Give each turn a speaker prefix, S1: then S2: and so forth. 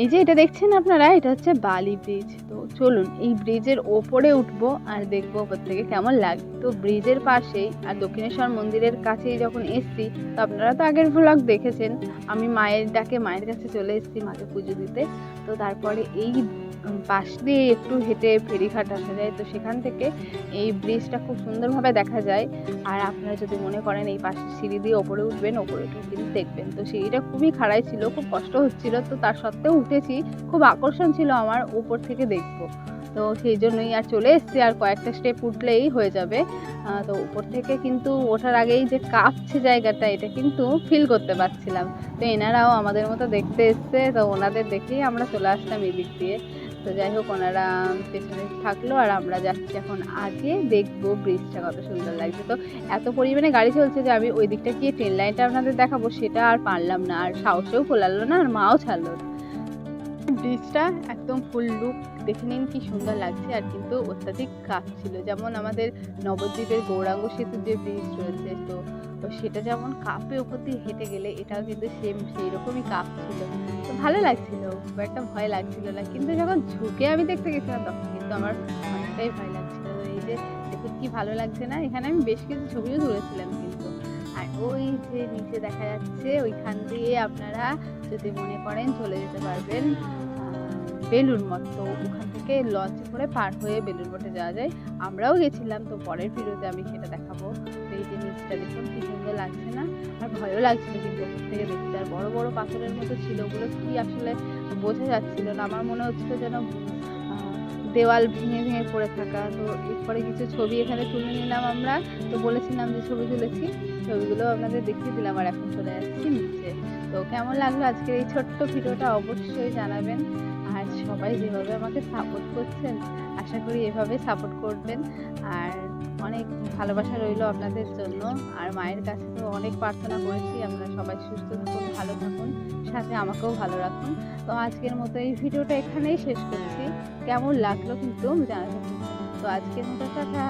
S1: এই যে এটা দেখছেন আপনারা, এটা হচ্ছে বালি ব্রিজ তো চলুন, এই ব্রিজের ওপরে উঠবো আর দেখব ওপর থেকে কেমন লাগে। তো ব্রিজের পাশেই আর দক্ষিণেশ্বর মন্দিরের কাছেই যখন এসছি, তো আপনারা তো আগের ভ্লগ দেখেছেন, আমি মায়ের ডাকে মায়ের কাছে চলে এসেছি মাকে পুজো দিতে। তো তারপরে এই পাশ দিয়ে একটু হেঁটে ফেরিঘাট আসা যায়। তো সেখান থেকে এই ব্রিজটা খুব সুন্দরভাবে দেখা যায়। আর আপনারা যদি মনে করেন এই পাশের সিঁড়ি দিয়ে ওপরে উঠবেন, ওপরে উঠে কিন্তু দেখবেন। তো সিঁড়িটা খুবই খাড়াই ছিল, খুব কষ্ট হচ্ছিল। তো তার সত্ত্বেও উঠেছি, খুব আকর্ষণ ছিল আমার উপর থেকে দেখব। তো সেই জন্যই আর চলে এসেছি, আর কয়েকটা স্টেপ উঠলেই হয়ে যাবে। তো উপর থেকে কিন্তু ওঠার আগেই যে কাঁপছে জায়গাটা, এটা কিন্তু ফিল করতে পারছিলাম। তো এনারাও আমাদের মতো দেখতে এসছে, তো ওনাদের দেখেই আমরা চলে আসলাম এই দিক দিয়ে। তো যাই হোক, ওনারা পেছনে থাকল, আর আমরা যাচ্ছি এখন আগে দেখব ব্রিজটা কত সুন্দর লাগছে। তো এত পরিমাণে গাড়ি চলছে যে আমি ওই দিকটা গিয়ে ট্রেন লাইনটা আপনাদের দেখাবো, সেটা আর পারলাম না। আর সাহসেও কোলালো না, আর মাও ছাড়লো না। ব্রিজটা একদম ফুল লুক দেখে নিন কি সুন্দর লাগছে আর কিন্তু অত্যাধিক কাজ ছিল। যেমন আমাদের নবদ্বীপের গৌরাঙ্গ সেতু যে ব্রিজ রয়েছে, তো সেটা যেমন কাপে উপর দিয়ে হেঁটে গেলে এটাও কিন্তু সেম সেই রকমই কাপ ছিল। তো ভালো লাগছিল, খুব একটা ভয় লাগছিল না। কিন্তু যখন ঝুঁকে আমি দেখতে গেছিলাম তখন কিন্তু আমার অনেকটাই ভয় লাগছিল। এই যে দেখুন কি ভালো লাগছে না, এখানে আমি বেশ কিছু ছবিও তুলেছিলাম কিন্তু। আর ওই যে নিচে দেখা যাচ্ছে, ওইখান দিয়ে আপনারা যদি মনে করেন চলে যেতে পারবেন। বেলুর মঠ। তো ওখান থেকে লঞ্চ করে পার হয়ে বেলুর মঠে যাওয়া যায়। আমরাও গেছিলাম, তো পরের ভিডিওতে আমি সেটা দেখাবো। তো এই যে নিচটা দেখুন, কি সুন্দর লাগছে না? আর ভয়ও লাগছিল কিন্তু ওপর থেকে দেখতে। আর বড় বড় পাথরের মতো ছিল ওগুলো কি আসলে বোঝা যাচ্ছিল না। আমার মনে হচ্ছিল যেন দেওয়াল ভেঙে ভেঙে পড়ে থাকা। তো এরপরে কিছু ছবি এখানে তুলে নিলাম আমরা। তো বলেছিলাম যে ছবি তুলেছি। ছবিগুলো আপনাদের দেখিয়ে দিলাম আর এখন চলে যাচ্ছি নিচে। তো কেমন লাগল আজকের এই ছোট্ট ভিডিওটা অবশ্যই জানাবেন। আর সবাই যেভাবে আমাকে সাপোর্ট করছেন, আশা করি এভাবে সাপোর্ট করবেন। আর অনেক ভালোবাসা রইল আপনাদের জন্য। আর মায়ের কাছে তো অনেক প্রার্থনা করেছি, আপনারা সবাই সুস্থ থাকুন, ভালো থাকুন, সাথে আমাকেও ভালো রাখুন। তো আজকের মতো এই ভিডিওটা এখানেই শেষ করছি। কেমন লাগল কিন্তু জানাতে তো আজকের মতো টাটা।